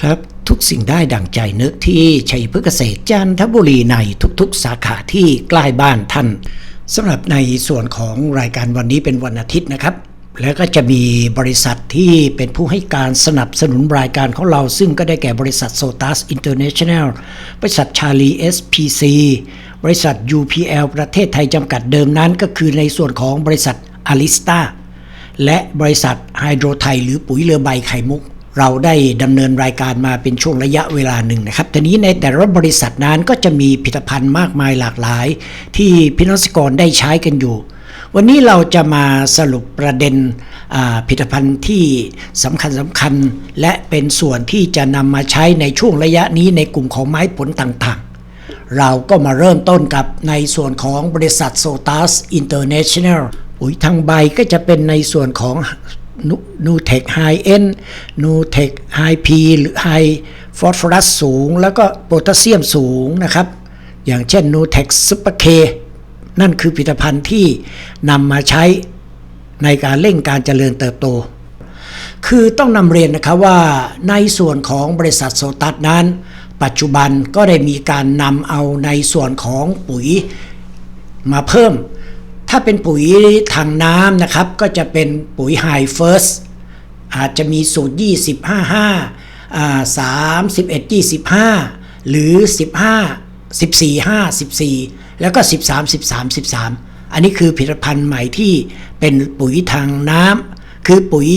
ครับทุกสิ่งได้ดั่งใจนึกที่ชัยพฤกษเกษตรจันทบุรีในทุกๆ สาขาที่ใกล้บ้านท่านสำหรับในส่วนของรายการวันนี้เป็นวันอาทิตย์นะครับ แล้วก็จะมีบริษัทที่เป็นผู้ให้การสนับสนุนรายการของเรา ซึ่งก็ได้แก่บริษัทโซตัสอินเตอร์เนชั่นแนลบริษัทชาลีเอสพีซีบริษัท UPL ประเทศไทยจำกัดเดิมนั้น ก็คือในส่วนของบริษัทอลิสตาและบริษัทไฮโดรไทยหรือปุ๋ยเรือใบไข่มุก เราได้ดำเนินรายการมาเป็นช่วงระยะเวลาหนึ่งนะครับทีนี้ในแต่ละบริษัทนั้นก็จะมีผลิตภัณฑ์มากมายหลากหลาย ที่พินอสกรได้ใช้กันอยู่ วันนี้เราจะมาสรุปประเด็นผลิตภัณฑ์ที่สำคัญสำคัญ และเป็นส่วนที่จะนำมาใช้ในช่วงระยะนี้ในกลุ่มของไม้ผลต่างๆ เราก็มาเริ่มต้นกับในส่วนของบริษัทโซตัสอินเตอร์เนชั่นแนลปุ๋ยทางใบก็จะเป็นในส่วนของ นูเทคไฮเอ็นนูเทคไฮพีหรือไฮฟอสฟอรัสสูง แล้วก็โพแทสเซียมสูงนะครับ อย่างเช่นนูเทคซุปเปอร์เคนั่นคือผลิตภัณฑ์ที่นำมาใช้ในการเร่งการเจริญเติบโต คือต้องนำเรียนนะครับว่าในส่วนของบริษัทโซตัสนั้น ปัจจุบันก็ได้มีการนำเอาในส่วนของปุ๋ยมาเพิ่ม ถ้าเป็นปุ๋ยทางน้ำนะครับ ก็จะเป็นปุ๋ยไฮเฟิร์สอาจจะมีสูตร 20 55 31 25 หรือ 15 14 5 14 แล้วก็ 13 13 13 อันนี้คือผลิตภัณฑ์ใหม่ที่เป็นปุ๋ยทางน้ำคือปุ๋ย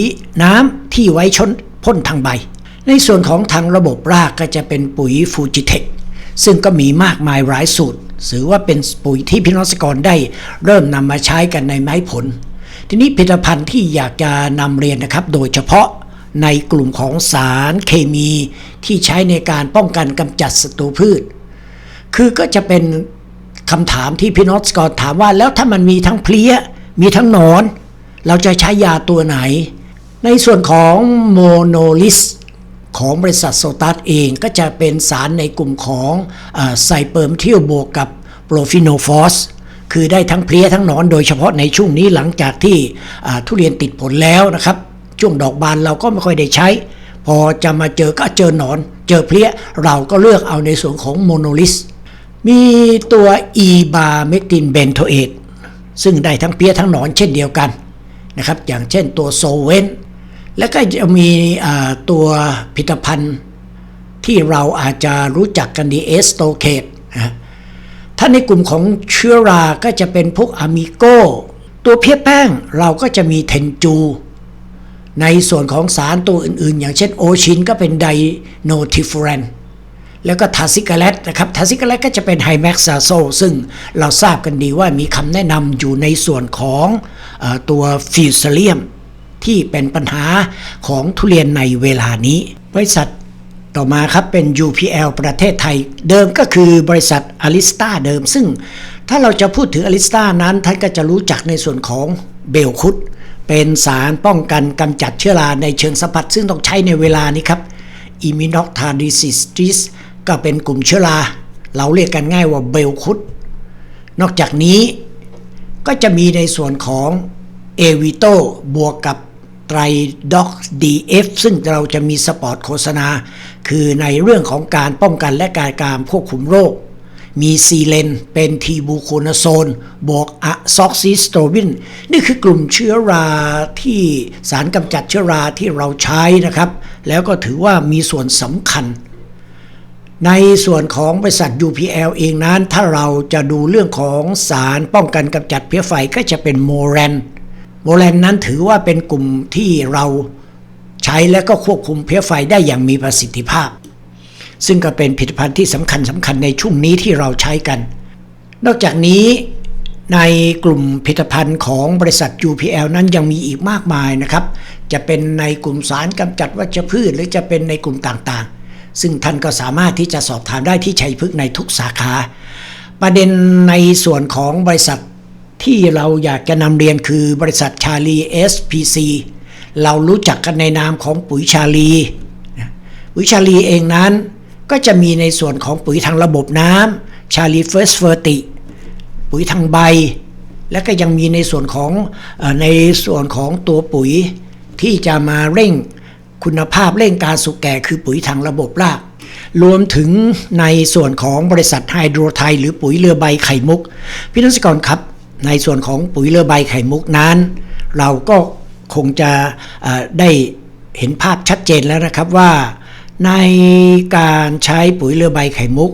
น้ำที่ไว้ชนพ่นทางใบ ในส่วนของทางระบบรากก็จะเป็นปุ๋ยฟูจิเทคซึ่งก็มีมากมายหลายสูตร ถือว่าเป็นปุ๋ยที่พี่น้องเกษตรกรได้เริ่มนำมาใช้กันในไม้ผล ทีนี้ผลิตภัณฑ์ที่อยากจะนำเรียนนะครับ โดยเฉพาะในกลุ่มของสารเคมีที่ใช้ในการป้องกันกำจัดศัตรูพืช คือก็จะเป็นคำถามที่พี่น้องเกษตรกรถามว่า แล้วถ้ามันมีทั้งเพลี้ย มีทั้งหนอน เราจะใช้ยาตัวไหน ในส่วนของโมโนลิสของบริษัทโซตัสเองก็จะเป็นสารในกลุ่มของไซเปิร์มเที่ยวบวกกับ โปรฟิโนฟอสคือได้ทั้งเพลี้ยทั้งหนอนโดยเฉพาะในช่วงนี้หลังจากที่ทุเรียนติดผลแล้วนะครับ ช่วงดอกบานเราก็ไม่ค่อยได้ใช้ พอจะมาเจอก็เจอหนอน เจอเพลี้ยเราก็เลือกเอาในส่วนของโมโนลิสมีตัวอีบาเมตินเบนโทเอตซึ่งได้ทั้งเพลี้ยทั้งหนอนเช่นเดียวกันนะครับ อย่างเช่นตัวโซเวนแล้วก็จะมีตัวผลิตภัณฑ์ที่เราอาจจะรู้จักกันดีเอสโตเคตนะ ถ้าในกลุ่มของเชื้อราก็จะเป็นพวกอะมิโกตัวเพี้ยแป้งเราก็จะมีเทนจู ในส่วนของสารตัวอื่น ๆ อย่างเช่นโอชินก็เป็นไดโนทิฟเรนแล้วก็ทาซิกาเลตนะครับทาซิกาเลตก็จะเป็นไฮแม็กซาโซซึ่งเราทราบกันดีว่ามีคำแนะนำอยู่ในส่วนของอตัวฟิวเซเลียม ที่เป็นปัญหาของทุเรียนในเวลานี้ บริษัท ต่อมาครับเป็น UPL ประเทศไทย เดิมก็คือบริษัทอลิสตาเดิม ซึ่งถ้าเราจะพูดถึงอลิสตานั้น ท่านก็จะรู้จักในส่วนของเบลคุด เป็นสารป้องกันกำจัดเชื้อราในเชิงสัมผัส ซึ่งต้องใช้ในเวลานี้ครับอิมินอกทาดิซิสติสก็เป็นกลุ่มเชื้อรา เราเรียกกันง่ายว่าเบลคุด นอกจากนี้ก็จะมีในส่วนของเอวิโตบวกกับ ไตรด็อกดีเอฟซึ่งเราจะมีสปอร์ตโฆษณา คือในเรื่องของการป้องกันและการการควบคุมโรค มีซีเลน เป็นทีบูโคนาโซน บวกอะซอกซิสโตบิน นี่คือกลุ่มเชื้อราที่สารกำจัดเชื้อราที่เราใช้นะครับ แล้วก็ถือว่ามีส่วนสำคัญในส่วนของบริษัท UPL เองนั้น ถ้าเราจะดูเรื่องของสารป้องกันกำจัดเพี้ยไฟก็จะเป็นโมแรน โมแรนนั้นถือว่าเป็นกลุ่มที่เราใช้และก็ควบคุมเพี้ยไฟได้อย่างมีประสิทธิภาพ ซึ่งก็เป็นผลิตภัณฑ์ที่สำคัญสำคัญในช่วงนี้ที่เราใช้กัน นอกจากนี้ในกลุ่มผลิตภัณฑ์ของบริษัท UPL นั้นยังมีอีกมากมายนะครับ จะเป็นในกลุ่มสารกำจัดวัชพืช หรือจะเป็นในกลุ่มต่างๆ ซึ่งท่านก็สามารถที่จะสอบถามได้ที่ชัยพฤกษ์ในทุกสาขา ประเด็นในส่วนของบริษัท ที่เราอยากจะนำเรียนคือบริษัทชาลี SPC เรารู้จักกันในนามของปุ๋ยชาลีปุ๋ยชาลีเองนั้นก็จะมีในส่วนของปุ๋ยทางระบบน้ำชาลีเฟสเฟอร์ติ ปุ๋ยทางใบ และก็ยังมีในส่วนของในส่วนของตัวปุ๋ยที่จะมาเร่งคุณภาพเร่งการสุกแก่คือปุ๋ยทางระบบราก รวมถึงในส่วนของบริษัทไฮโดรไทยหรือปุ๋ยเรือใบไข่มุก พี่นักสกรครับ ในส่วนของปุ๋ยเรือใบไข่มุกนั้น เราก็คงจะได้เห็นภาพชัดเจนแล้วนะครับว่าในการใช้ปุ๋ยเรือใบไข่มุก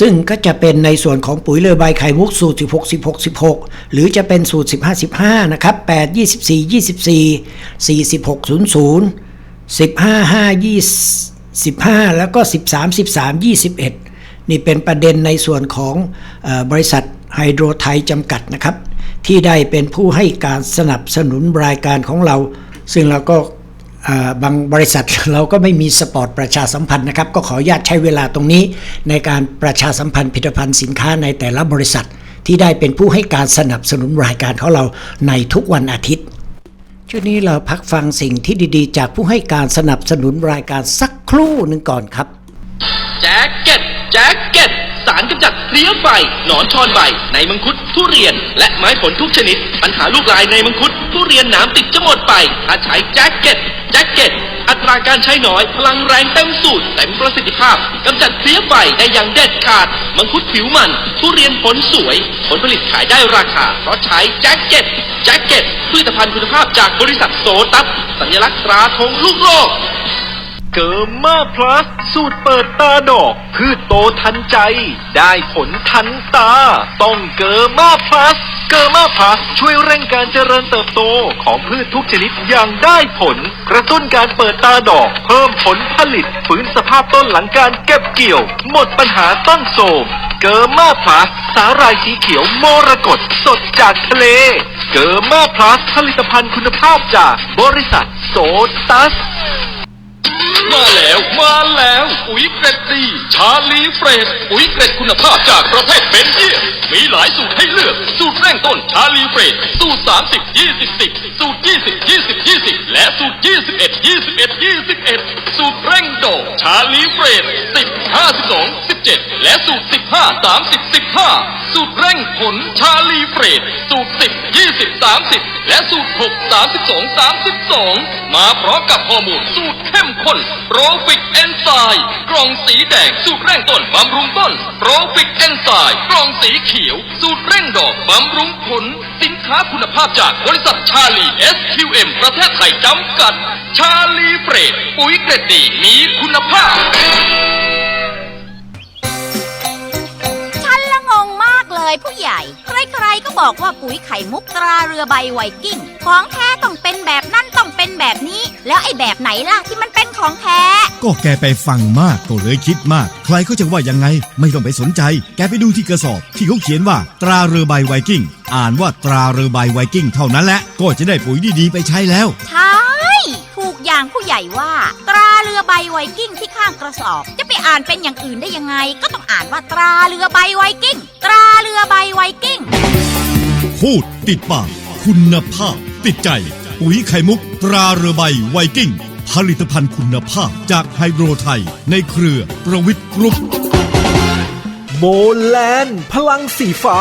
ซึ่งก็จะเป็นในส่วนของปุ๋ยเรือใบไข่มุกสูตร 16 16 16 หรือจะเป็นสูตร 15 15 นะครับ 8 24 24 46 00 15 5 20 15 แล้วก็ 13 13 21 นี่เป็นประเด็นในส่วนของอบริษัท ไฮโดรไทยจำกัดนะครับ ที่ได้เป็นผู้ให้การสนับสนุนรายการของเรา ซึ่งเราก็บางบริษัทเราก็ไม่มีสปอร์ตประชาสัมพันธ์นะครับ ก็ขออนุญาตใช้เวลาตรงนี้ ในการประชาสัมพันธ์ผลิตภัณฑ์สินค้าในแต่ละบริษัท ที่ได้เป็นผู้ให้การสนับสนุนรายการของเราในทุกวันอาทิตย์ช่วงนี้เราพักฟังสิ่งที่ดีๆ จากผู้ให้การสนับสนุนรายการสักครู่หนึ่งก่อนครับแจ็คเก็ตแจ็คเก็ตสารกำจัด เลี้ยไฟหนอนชอนใบ ในมังคุดทุเรียน และไม้ผลทุกชนิด ปัญหาลูกลายในมังคุดทุเรียนหนามติดจะหมดไปถ้าใช้แจ็คเก็ตแจ็คเก็ตอัตราการใช้น้อยพลังแรงเต็มสูตรเต็มประสิทธิภาพกำจัดเพลี้ยไฟได้อย่างเด็ดขาด มังคุดผิวมัน ทุเรียนผลสวย ผลผลิตขายได้ราคา เพราะใช้แจ็คเก็ตแจ็คเก็ตผลิตภัณฑ์คุณภาพจากบริษัทโซตัสสัญลักษณ์ตราธงลูกโลก เกิร์มาพลัส สูตรเปิดตาดอก พืชโตทันใจ ได้ผลทันตา ต้องเกิร์มาพลัส เกิร์มาพลัส ช่วยเร่งการเจริญเติบโตของพืชทุกชนิดอย่างได้ผล กระตุ้นการเปิดตาดอก เพิ่มผลผลิตฟื้นสภาพต้นหลังการเก็บเกี่ยว หมดปัญหาตั้งโศมเกิร์มาพลัส สาหร่ายสีเขียวมรกตสดจากทะเล เกิร์มาพลัส ผลิตภัณฑ์คุณภาพจากบริษัทโซตัส มาแล้ว มาแล้ว ปุ๋ยเกรดดี ชาลีเฟรดปุ๋ยเกรดคุณภาพจากประเทศเบนเยียมมีหลายสูตรให้เลือก สูตรเร่งต้นชาลีเฟรดสูตร 30 20 10 สูตร 20 20 20 และสูตร 21 21 21 สูตรเร่งโดดชาลีเฟรด10 52 17 และสูตร 15 30 15 สูตรเร่งผลชาลีเฟรดสูตร 10 20 30 และสูตร 6 32 32 มาพร้อมกับฮอร์โมนสูตรเข้มข้นโปรฟิกเอนไซม์กล่องสีแดงสูตรเร่งต้นบำรุงต้นโปรฟิกเอนไซม์กล่องสีเขียว สูตรเร่งดอกบำรุงผลสิน ค้าคุณภาพจากบริษัทชาลี SQM ประเทศไทยจำกัด ชาลีเฟรดปุ๋ยเกรดดีมีคุณภาพ ฉันละงงมากเลยผู้ใหญ่ ใครๆก็บอกว่าปุ๋ยไข่มุกตราเรือใบไวกิ้ง ของแท้ต้องเป็นแบบ เป็นแบบนี้ แล้วไอ้แบบไหนล่ะที่มันเป็นของแท้ ก็แกไปฟังมากก็เลยคิดมาก ใครเขาจะว่ายังไง ไม่ต้องไปสนใจ แกไปดูที่กระสอบ ที่เขาเขียนว่า ตราเรือใบไวกิ้ง อ่านว่าตราเรือใบไวกิ้งเท่านั้นแหละ ก็จะได้ปุ๋ยดีๆไปใช้แล้ว ใช่ถูกอย่างผู้ใหญ่ว่า ตราเรือใบไวกิ้งที่ข้างกระสอบ จะไปอ่านเป็นอย่างอื่นได้ยังไง ก็ต้องอ่านว่าตราเรือใบไวกิ้ง ตราเรือใบไวกิ้งพูดติดปากคุณภาพติดใจ ปุ๋ยไข่มุกตราเรือใบไวกิ้ง ผลิตภัณฑ์คุณภาพจากไฮโดรไทย ในเครือประวิทย์กรุ๊ปโมแลนพลังสีฟ้า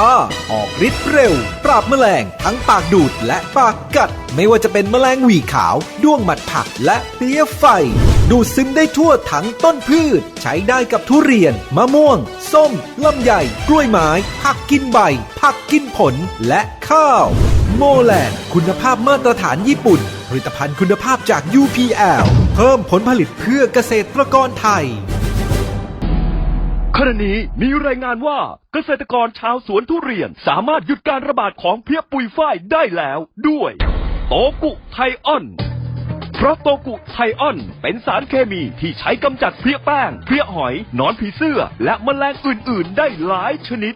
ออกฤทธิ์เร็ว ปราบแมลง ทั้งปากดูดและปากกัด ไม่ว่าจะเป็นแมลงหวีขาวด้วงหมัดผักและเพลี้ยไฟ ดูดซึมได้ทั่วทั้งต้นพืช ใช้ได้กับทุเรียน มะม่วง ส้มลำไย กล้วยไม้ ผักกินใบ ผักกินผลและข้าว โมแลนคุณภาพมาตรฐานญี่ปุ่น ผลิตภัณฑ์คุณภาพจาก UPL เพิ่มผลผลิตเพื่อเกษตรกรไทย ขณะนี้มีรายงานว่าเกษตรกรชาวสวนทุเรียนสามารถหยุดการระบาดของเพลี้ยปุยฝ้ายได้แล้วด้วย โตกุไทออน เพราะโตกุไทออนเป็นสารเคมีที่ใช้กำจัดเพลี้ยแป้ง เพลี้ยหอย หนอนผีเสื้อ และแมลงอื่น ๆ ได้หลายชนิด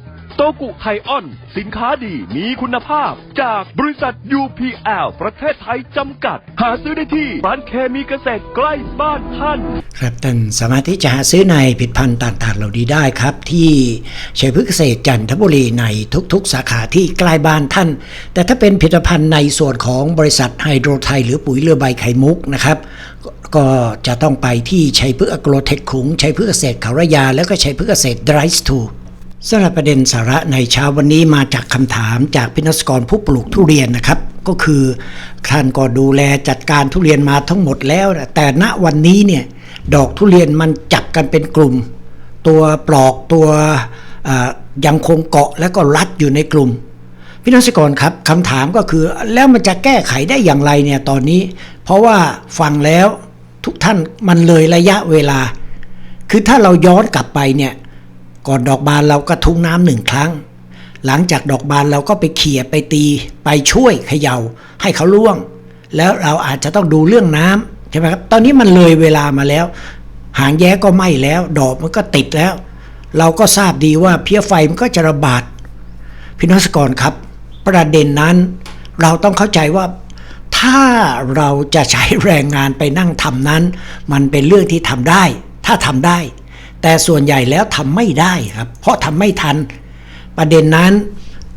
โตกุไทออน สินค้าดีมีคุณภาพ จากบริษัท UPL ประเทศไทยจำกัด หาซื้อได้ที่ร้านเคมีเกษตรใกล้บ้านท่าน ครับท่านสามารถที่จะหาซื้อในผลิตภัณฑ์ต่างๆ เหล่านี้ได้ครับ ที่ชัยพฤกษ์เกษตรจันทบุรีในทุกๆ สาขาที่ใกล้บ้านท่าน แต่ถ้าเป็นผลิตภัณฑ์ในส่วนของบริษัทไฮโดรไทย หรือปุ๋ยเรือใบไข่มุกนะครับก็จะต้องไปที่ชัยพฤกษ์อโกรเทคขุงชัยพฤกษ์เกษตรเขาระยา แล้วก็ชัยพฤกษ์เกษตรไดรส์ทู สำหรับประเด็นสาระในเช้าวันนี้มาจากคำถามจากพินักกรผู้ปลูกทุเรียนนะครับ ก็คือท่านก็ดูแลจัดการทุเรียนมาทั้งหมดแล้วนะแต่ณวันนี้เนี่ยดอกทุเรียนมันจับกันเป็นกลุ่ม ตัวปลอกตัวยังคงเกาะและก็รัดอยู่ในกลุ่มพี่นักกรครับคำถามก็คือแล้วมันจะแก้ไขได้อย่างไรเนี่ยตอนนี้ เพราะว่าฟังแล้วทุกท่านมันเลยระยะเวลา คือถ้าเราย้อนกลับไปเนี่ย ก่อนดอกบานเราก็ทุ้งน้ำหนึ่งครั้ง หลังจากดอกบานเราก็ไปเขี่ยไปตี ไปช่วยเขย่า ให้เขาล่วง แล้วเราอาจจะต้องดูเรื่องน้ำใช่ไหมครับตอนนี้มันเลยเวลามาแล้ว หางแย้ก็ไหม้แล้ว ดอกมันก็ติดแล้ว เราก็ทราบดีว่าเพี้ยไฟมันก็จะระบาดพี่น้องสกรครับ ประเด็นนั้นเราต้องเข้าใจว่าถ้าเราจะใช้แรงงานไปนั่งทำนั้น มันเป็นเรื่องที่ทำได้ ถ้าทำได้ แต่ส่วนใหญ่แล้วทำไม่ได้ครับ เพราะทำไม่ทัน ประเด็นนั้น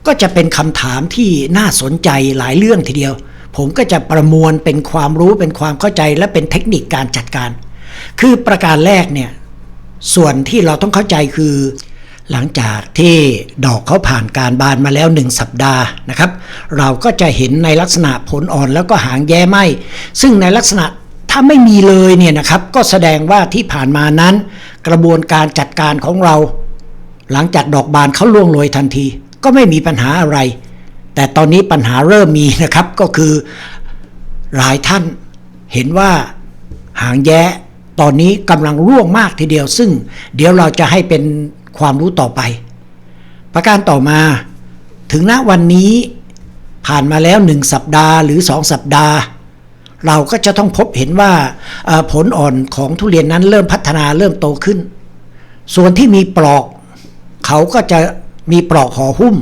ก็จะเป็นคำถามที่น่าสนใจหลายเรื่องทีเดียว ผมก็จะประมวลเป็นความรู้เป็นความเข้าใจและเป็นเทคนิคการจัดการ คือประการแรกเนี่ยส่วนที่เราต้องเข้าใจคือ หลังจากที่ดอกเขาผ่านการบานมาแล้วหนึ่งสัปดาห์นะครับ เราก็จะเห็นในลักษณะผลอ่อนแล้วก็หางแย้ไหมซึ่งในลักษณะ ถ้าไม่มีเลยเนี่ยนะครับก็แสดงว่าที่ผ่านมานั้น กระบวนการจัดการของเรา หลังจากดอกบานเขาล่วงโรยทันที ก็ไม่มีปัญหาอะไร แต่ตอนนี้ปัญหาเริ่มมีนะครับก็คือหลายท่านเห็นว่าหางแย้ตอนนี้กำลังร่วงมากทีเดียว ซึ่งเดี๋ยวเราจะให้เป็นความรู้ต่อไป ประการต่อมาถึงณวันนี้ผ่านมาแล้วหนึ่งสัปดาห์หรือสองสัปดาห์ เราก็จะต้องพบเห็นว่าผลอ่อนของทุเรียนนั้นเริ่มพัฒนาเริ่มโตขึ้น ส่วนที่มีปลอก เขาก็จะมีปลอกห่อหุ้ม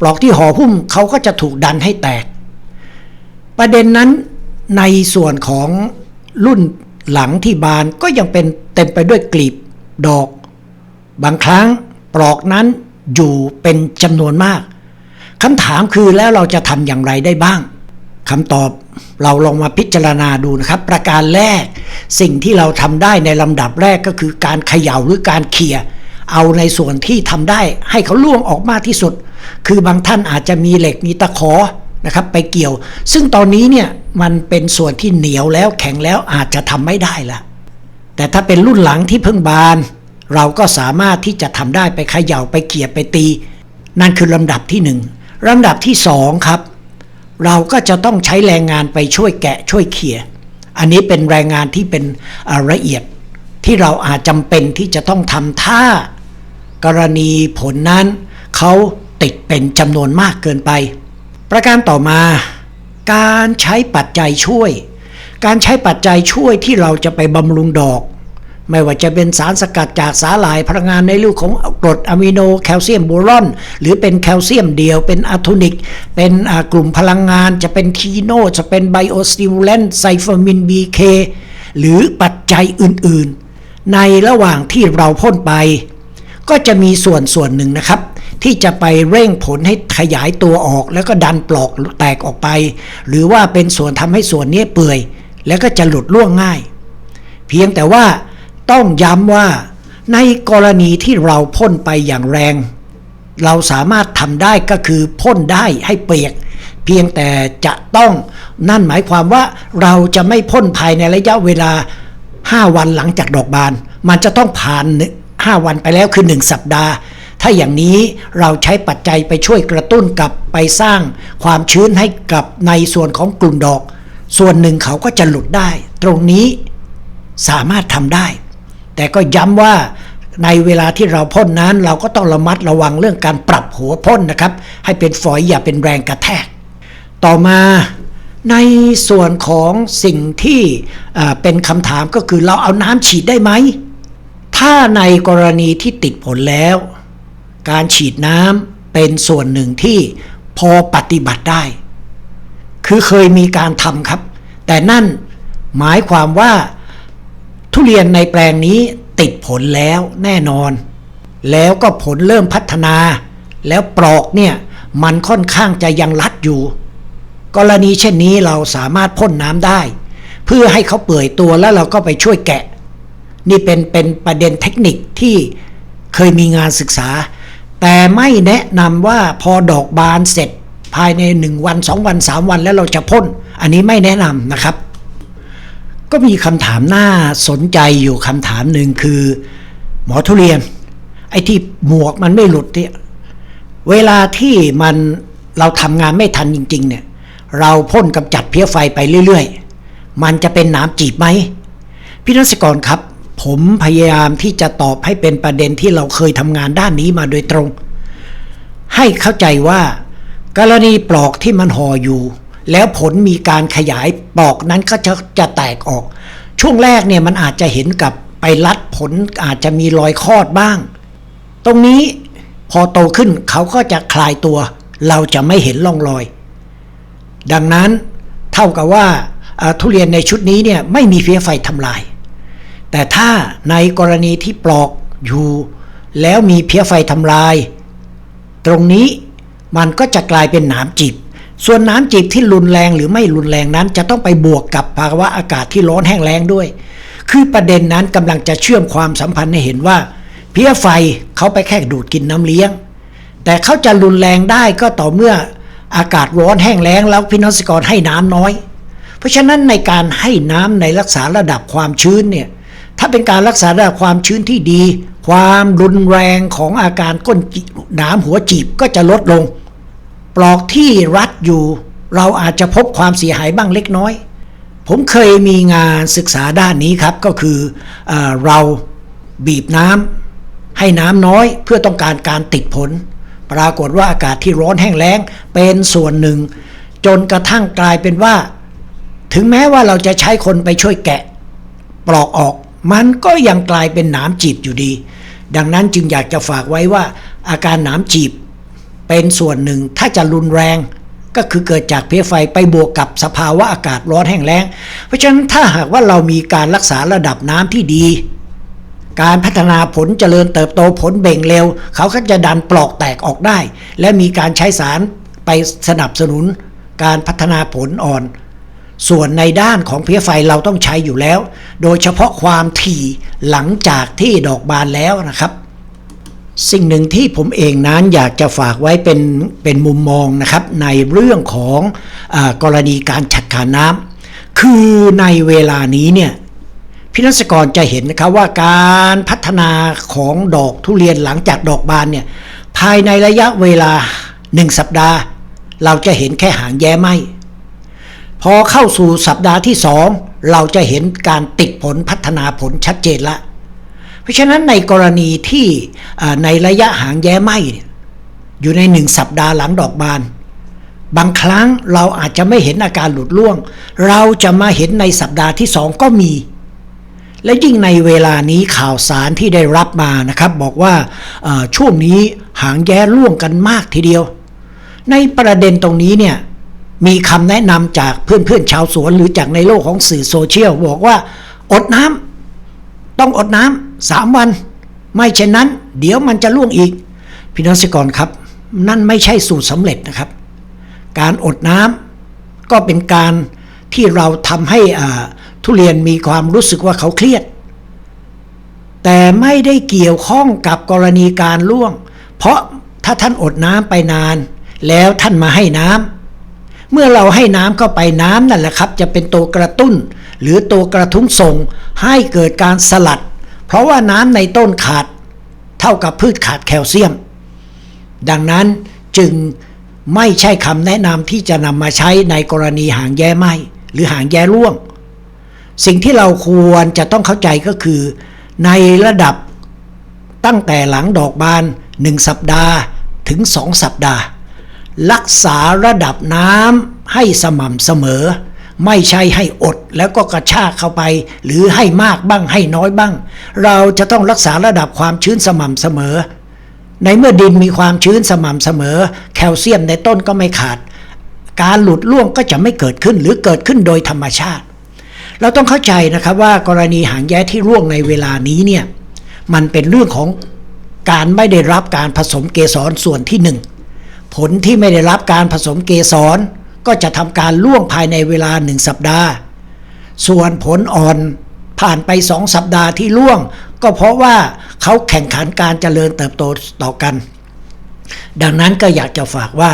ปลอกที่ห่อหุ้มเขาก็จะถูกดันให้แตก ประเด็นนั้นในส่วนของรุ่นหลังที่บานก็ยังเป็นเต็มไปด้วยกลีบดอก บางครั้งปลอกนั้นอยู่เป็นจำนวนมากคำถามคือแล้วเราจะทำอย่างไรได้บ้างคำตอบ เราลองมาพิจารณาดูนะครับ ประการแรก สิ่งที่เราทำได้ในลำดับแรกก็คือการเขย่าหรือการเขี่ยเอาในส่วนที่ทำได้ให้เขาล่วงออกมากที่สุด คือบางท่านอาจจะมีเหล็กมีตะขอนะครับไปเกี่ยว ซึ่งตอนนี้เนี่ยมันเป็นส่วนที่เหนียวแล้วแข็งแล้วอาจจะทำไม่ได้ละแต่ถ้าเป็นรุ่นหลังที่เพิ่งบาน เราก็สามารถที่จะทำได้ไปเขย่าไปเกี่ยไปตี นั่นคือลำดับที่หนึ่งลำดับที่สองครับ เราก็จะต้องใช้แรงงานไปช่วยแกะช่วยเขี่ยอันนี้เป็นแรงงานที่เป็นละเอียดที่เราอาจจำเป็นที่จะต้องทำถ้ากรณีผลนั้นเขาติดเป็นจำนวนมากเกินไป ประการต่อมา การใช้ปัจจัยช่วย การใช้ปัจจัยช่วยที่เราจะไปบำรุงดอก ไม่ว่าจะเป็นสารสกัดจากสาหร่ายพลังงานในรูปของกรดอะมิโนแคลเซียมโบรอน หรือเป็นแคลเซียมเดียว เป็นอะโทนิก เป็นกลุ่มพลังงานจะเป็นทีโนจะเป็นไบโอสติมูเลนไซฟอร์มินบีเคหรือปัจจัยอื่นๆ ในระหว่างที่เราพ่นไป ก็จะมีส่วนส่วนหนึ่งนะครับ ที่จะไปเร่งผลให้ขยายตัวออก แล้วก็ดันปลอกแตกออกไป หรือว่าเป็นส่วนทำให้ส่วนนี้เปื่อย แล้วก็จะหลุดล่วงง่าย เพียงแต่ว่า ต้องย้ำว่า ในกรณีที่เราพ่นไปอย่างแรง เราสามารถทำได้ก็คือพ่นได้ให้เปียก เพียงแต่จะต้องนั่นหมายความว่าเราจะไม่พ่นภายในระยะเวลา 5 วันหลังจากดอกบาน มันจะต้องผ่าน 5 วันไปแล้วคือ 1 สัปดาห์ถ้าอย่างนี้เราใช้ปัจจัยไปช่วยกระตุ้นกับไปสร้างความชื้นให้กับในส่วนของกลุ่มดอก ส่วนหนึ่งเขาก็จะหลุดได้ ตรงนี้สามารถทำได้ แต่ก็ย้ำว่าในเวลาที่เราพ่นนั้น เราก็ต้องระมัดระวังเรื่องการปรับหัวพ่นนะครับ ให้เป็นฝอยอย่าเป็นแรงกระแทก ต่อมาในส่วนของสิ่งที่เป็นคำถามก็คือเราเอาน้ำฉีดได้ไหม ถ้าในกรณีที่ติดผลแล้ว การฉีดน้ำเป็นส่วนหนึ่งที่พอปฏิบัติได้ คือเคยมีการทำครับ แต่นั่นหมายความว่า ทุเรียนในแปลงนี้ติดผลแล้วแน่นอน แล้วก็ผลเริ่มพัฒนา แล้วปลอกเนี่ยมันค่อนข้างจะยังรัดอยู่ กรณีเช่นนี้เราสามารถพ่นน้ำได้ เพื่อให้เขาเปื่อยตัวแล้วเราก็ไปช่วยแกะ นี่เป็นเป็นประเด็นเทคนิคที่เคยมีงานศึกษา แต่ไม่แนะนำว่าพอดอกบานเสร็จภายในหนึ่งวันสองวันสามวันแล้วเราจะพ่น อันนี้ไม่แนะนำนะครับ ก็มีคำถามน่าสนใจอยู่คำถามหนึ่งคือ หมอทุเรียน ไอ้ที่หมวกมันไม่หลุดเนี่ยเวลาที่มันเราทำงานไม่ทันจริง ๆ เนี่ย เราพ่นกำจัดเพี้ยไฟไปเรื่อย ๆ มันจะเป็นหน้ำจีบไหมพี่นักกรครับ ผมพยายามที่จะตอบให้เป็นประเด็นที่เราเคยทำงานด้านนี้มาโดยตรง ให้เข้าใจว่า กรณีปลอกที่มันห่ออยู่ แล้วผลมีการขยายปลอกนั้นก็จะจะแตกออก ช่วงแรกเนี่ยมันอาจจะเห็นกับไปรัดผลอาจจะมีรอยคอดบ้าง ตรงนี้พอโตขึ้นเขาก็จะคลายตัว เราจะไม่เห็นร่องรอย ดังนั้นเท่ากับว่าทุเรียนในชุดนี้เนี่ยไม่มีเพี้ยไฟทำลาย แต่ถ้าในกรณีที่ปลอกอยู่ แล้วมีเพี้ยไฟทำลาย ตรงนี้มันก็จะกลายเป็นหนามจีบ ส่วนนามจีบที่รุนแรงหรือไม่รุนแรงนั้น จะต้องไปบวกกับภาวะอากาศที่ร้อนแห้งแล้งด้วย คือประเด็นนั้นกำลังจะเชื่อมความสัมพันธ์ให้เห็นว่า เพี้ยไฟเขาไปแค่ดูดกินน้ำเลี้ยง แต่เขาจะรุนแรงได้ก็ต่อเมื่ออากาศร้อนแห้งแล้งแล้วพี่น้องเกษตรกรให้น้ำน้อย เพราะฉะนั้นในการให้น้ำในรักษาระดับความชื้นเนี่ยถ้าเป็นการรักษาระดับความชื้นที่ดี ความรุนแรงของอาการก้นจิหนามหัวจีบก็จะลดลง ปลอกที่รัดอยู่ เราอาจจะพบความเสียหายบ้างเล็กน้อย ผมเคยมีงานศึกษาด้านนี้ครับก็คือเออเราบีบน้ำให้น้ำน้อยเพื่อต้องการการติดผล ปรากฏว่าอากาศที่ร้อนแห้งแล้งเป็นส่วนหนึ่ง จนกระทั่งกลายเป็นว่า ถึงแม้ว่าเราจะใช้คนไปช่วยแกะ ปลอกออกมันก็ยังกลายเป็นหนามจีบอยู่ดี ดังนั้นจึงอยากจะฝากไว้ว่าอาการหนามจีบ เป็นส่วนหนึ่งถ้าจะรุนแรง ก็คือเกิดจากเพี้ยไฟไปบวกกับสภาวะอากาศร้อนแห้งแล้ง เพราะฉะนั้นถ้าหากว่าเรามีการรักษาระดับน้ำที่ดี การพัฒนาผลเจริญเติบโตผลเบ่งเร็ว เขาก็จะดันปลอกแตกออกได้ และมีการใช้สารไปสนับสนุน การพัฒนาผลอ่อน ส่วนในด้านของเพี้ยไฟเราต้องใช้อยู่แล้ว โดยเฉพาะความถี่หลังจากที่ดอกบานแล้วนะครับ สิ่งหนึ่งที่ผมเองนั้นอยากจะฝากไว้เป็นเป็นมุมมองนะครับในเรื่องของอกรณีการจัดกาน้ำคือในเวลานี้เนี่ยพี่นักกรจะเห็นนะครับว่าการพัฒนาของดอกทุเรียนหลังจากดอกบานเนี่ยภายในระยะเวลาหนึ่งสัปดาห์ เราจะเห็นแค่หางแย้ไหมพอเข้าสู่สัปดาห์ที่สองเราจะเห็นการติดผลพัฒนาผลชัดเจนละ เพราะฉะนั้นในกรณีที่ในระยะหางแย้ไหมเนี่ยอยู่ในหนึ่งสัปดาห์หลังดอกบาน บางครั้งเราอาจจะไม่เห็นอาการหลุดร่วง เราจะมาเห็นในสัปดาห์ที่สองก็มี และยิ่งในเวลานี้ข่าวสารที่ได้รับมานะครับ บอกว่าช่วงนี้หางแย้ร่วงกันมากทีเดียว ในประเด็นตรงนี้เนี่ยมีคำแนะนำจากเพื่อนๆชาวสวนหรือจากในโลกของสื่อโซเชียลบอกว่า อดน้ำต้องอดน้ำ สามวัน ไม่เช่นนั้น เดี๋ยวมันจะล่วงอีก พี่น้องเกษตรกรครับ นั่นไม่ใช่สูตรสำเร็จนะครับ การอดน้ำก็เป็นการที่เราทำให้ทุเรียนมีความรู้สึกว่าเขาเครียด แต่ไม่ได้เกี่ยวข้องกับกรณีการล่วง เพราะถ้าท่านอดน้ำไปนาน แล้วท่านมาให้น้ำเมื่อเราให้น้ำเข้าไปน้ำนั่นแหละครับ จะเป็นตัวกระตุ้น หรือตัวกระทุ้งส่งให้เกิดการสลัด เพราะว่าน้ำในต้นขาดเท่ากับพืชขาดแคลเซียม ดังนั้นจึงไม่ใช่คำแนะนำที่จะนำมาใช้ในกรณีหางแย้ไหมหรือหางแย้ร่วง สิ่งที่เราควรจะต้องเข้าใจก็คือ ในระดับตั้งแต่หลังดอกบาน 1 สัปดาห์ถึง 2 สัปดาห์ รักษาระดับน้ำให้สม่ำเสมอ ไม่ใช่ให้อดแล้วก็กระชากเข้าไป หรือให้มากบ้างให้น้อยบ้าง เราจะต้องรักษาระดับความชื้นสม่ำเสมอ ในเมื่อดินมีความชื้นสม่ำเสมอ แคลเซียมในต้นก็ไม่ขาด การหลุดร่วงก็จะไม่เกิดขึ้นหรือเกิดขึ้นโดยธรรมชาติ เราต้องเข้าใจนะครับว่ากรณีหางแย้ที่ร่วงในเวลานี้เนี่ยมันเป็นเรื่องของการไม่ได้รับการผสมเกสรส่วนที่หนึ่งผลที่ไม่ได้รับการผสมเกสร ก็จะทำการล่วงภายในเวลาหนึ่งสัปดาห์ ส่วนผลอ่อนผ่านไปสองสัปดาห์ที่ล่วง ก็เพราะว่าเขาแข่งขันการเจริญเติบโตต่อกัน ดังนั้นก็อยากจะฝากว่า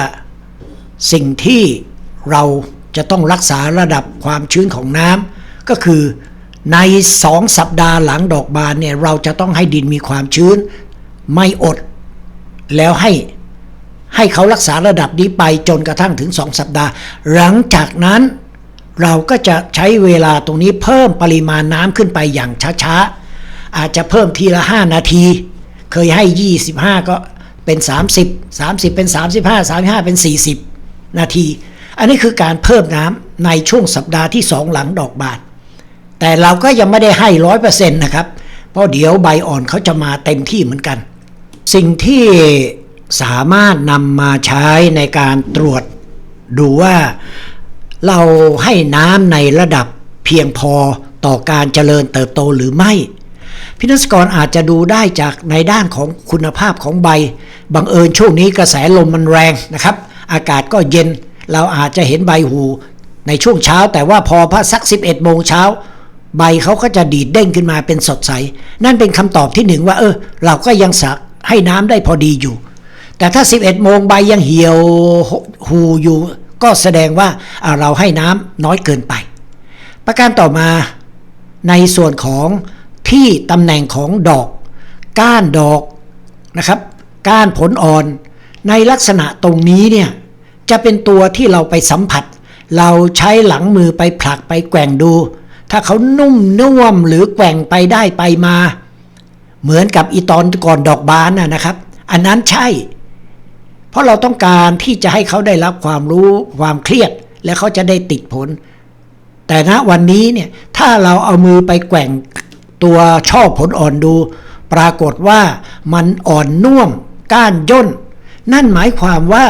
สิ่งที่เราจะต้องรักษาระดับความชื้นของน้ำก็คือในสองสัปดาห์หลังดอกบานเนี่ยเราจะต้องให้ดินมีความชื้น ไม่อด แล้วให้ ให้เขารักษาระดับนี้ไปจนกระทั่งถึงสองสัปดาห์ หลังจากนั้นเราก็จะใช้เวลาตรงนี้เพิ่มปริมาณน้ำขึ้นไปอย่างช้าๆ อาจจะเพิ่มทีละ 5 นาที เคยให้ 25 ก็เป็น 30 30 เป็น 35 35 เป็น 40 นาที อันนี้คือการเพิ่มน้ำในช่วงสัปดาห์ที่ 2 หลังดอกบานแต่เราก็ยังไม่ได้ให้ร้อยเปอร์เซ็นต์นะครับ เพราะเดี๋ยวใบอ่อนเขาจะมาเต็มที่เหมือนกัน สิ่งที่ สามารถนำมาใช้ในการตรวจดูว่าเราให้น้ำในระดับเพียงพอต่อการเจริญเติบโตหรือไม่พินักกรอาจจะดูได้จากในด้านของคุณภาพของใบ บังเอิญช่วงนี้กระแสลมมันแรงนะครับ อากาศก็เย็น เราอาจจะเห็นใบหูในช่วงเช้า แต่ว่าพอพระสัก 11โมงเช้า ใบเขาก็จะดีดเด้งขึ้นมาเป็นสดใส นั่นเป็นคำตอบที่หนึ่งว่า เออ เราก็ยังสักให้น้ำได้พอดีอยู่ แต่ถ้า 11 โมงใบยังเหี่ยวหูอยู่ ก็แสดงว่าเราให้น้ำน้อยเกินไป ประการต่อมาในส่วนของที่ตำแหน่งของดอก ก้านดอกนะครับ ก้านผลอ่อน ในลักษณะตรงนี้เนี่ยจะเป็นตัวที่เราไปสัมผัส เราใช้หลังมือไปผลักไปแกว่งดู ถ้าเขานุ่มน่วมหรือแกว่งไปได้ไปมา เหมือนกับอีตอนก่อนดอกบานนะนะครับ อันนั้นใช่ เพราะเราต้องการที่จะให้เขาได้รับความรู้ความเครียด และเขาจะได้ติดผล แต่ณวันนี้เนี่ยถ้าเราเอามือไปแกว่งตัวช่อผลอ่อนดู ปรากฏว่ามันอ่อนน่วมก้านย่น นั่นหมายความว่า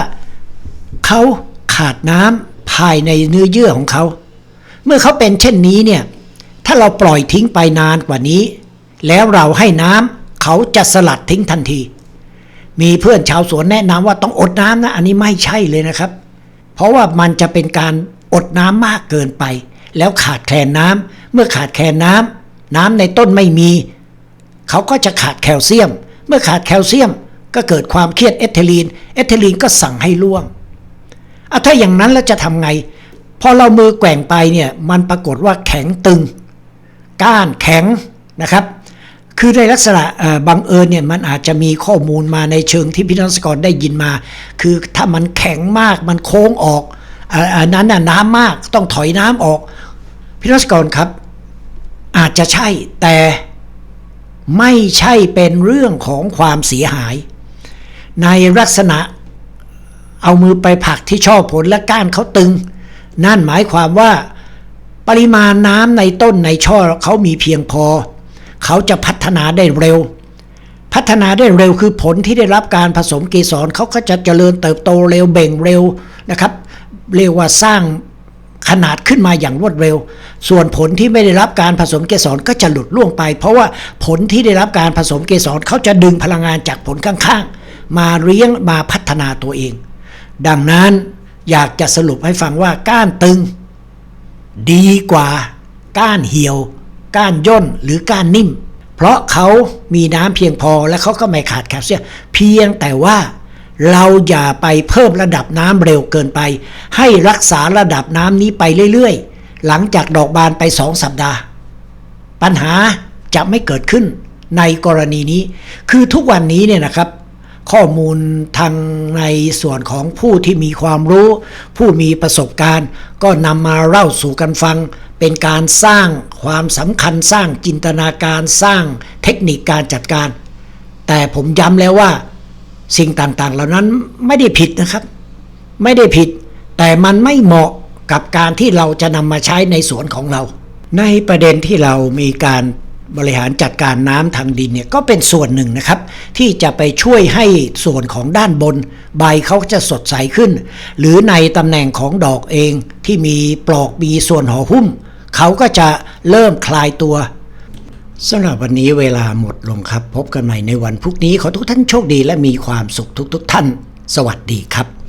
เขาขาดน้ำภายในเนื้อเยื่อของเขา เมื่อเขาเป็นเช่นนี้เนี่ยถ้าเราปล่อยทิ้งไปนานกว่านี้ แล้วเราให้น้ำเขาจะสลัดทิ้งทันที มีเพื่อนชาวสวนแนะนำว่าต้องอดน้ำนะ อันนี้ไม่ใช่เลยนะครับ เพราะว่ามันจะเป็นการอดน้ำมากเกินไป แล้วขาดแคลนน้ำเมื่อขาดแคลนน้ำน้ำในต้นไม่มี เขาก็จะขาดแคลเซียม เมื่อขาดแคลเซียม ก็เกิดความเครียดเอทิลีน เอทิลีนก็สั่งให้ร่วงอะถ้าอย่างนั้นแล้วจะทำไง พอเรามือแกว่งไปเนี่ยมันปรากฏว่าแข็งตึง ก้านแข็งนะครับ คือในลักษณะบังเอิญเนี่ยมันอาจจะมีข้อมูลมาในเชิงที่พี่นักกรได้ยินมา คือถ้ามันแข็งมากมันโค้งออกอันนั้นน่ะน้ำมากต้องถอยน้ำออก พี่นักกรครับ อาจจะใช่แต่ไม่ใช่เป็นเรื่องของความเสียหาย ในลักษณะเอามือไปผลักที่ช่อผลและก้านเขาตึง นั่นหมายความว่าปริมาณน้ำในต้นในช่อเขามีเพียงพอ เขาจะพัฒนาได้เร็ว พัฒนาได้เร็วคือผลที่ได้รับการผสมเกสรเขาก็จะเจริญเติบโตเร็วเบ่งเร็วนะครับเรียกว่าสร้างขนาดขึ้นมาอย่างรวดเร็ว ส่วนผลที่ไม่ได้รับการผสมเกสรก็จะหลุดล่วงไป เพราะว่าผลที่ได้รับการผสมเกสรเขาจะดึงพลังงานจากผลข้างๆ มาเลี้ยงมาพัฒนาตัวเอง ดังนั้นอยากจะสรุปให้ฟังว่าก้านตึง ดีกว่าก้านเหี่ยว ก้านย่นหรือก้านนิ่ม เพราะเขามีน้ำเพียงพอและเขาก็ไม่ขาดแคลเซียมเพียงแต่ว่าเราอย่าไปเพิ่มระดับน้ำเร็วเกินไป ให้รักษาระดับน้ำนี้ไปเรื่อยๆ หลังจากดอกบานไปสองสัปดาห์ ปัญหาจะไม่เกิดขึ้นในกรณีนี้ คือทุกวันนี้เนี่ยนะครับ ข้อมูลทางในส่วนของผู้ที่มีความรู้ ผู้มีประสบการณ์ ก็นำมาเล่าสู่กันฟัง เป็นการสร้างความสำคัญสร้างจินตนาการสร้างเทคนิคการจัดการ แต่ผมย้ำแล้วว่าสิ่งต่างๆ เหล่านั้นไม่ได้ผิดนะครับ ไม่ได้ผิด แต่มันไม่เหมาะกับการที่เราจะนำมาใช้ในสวนของเรา ในประเด็นที่เรามีการบริหารจัดการน้ำทางดินเนี่ยก็เป็นส่วนหนึ่งนะครับ ที่จะไปช่วยให้ส่วนของด้านบน ใบเขาจะสดใสขึ้น หรือในตำแหน่งของดอกเองที่มีปลอกมีส่วนห่อหุ้ม เขาก็จะเริ่มคลายตัวสำหรับวันนี้เวลาหมดลงครับ พบกันใหม่ในวันพรุ่งนี้ ขอทุกท่านโชคดีและมีความสุขทุกๆทท่าน สวัสดีครับ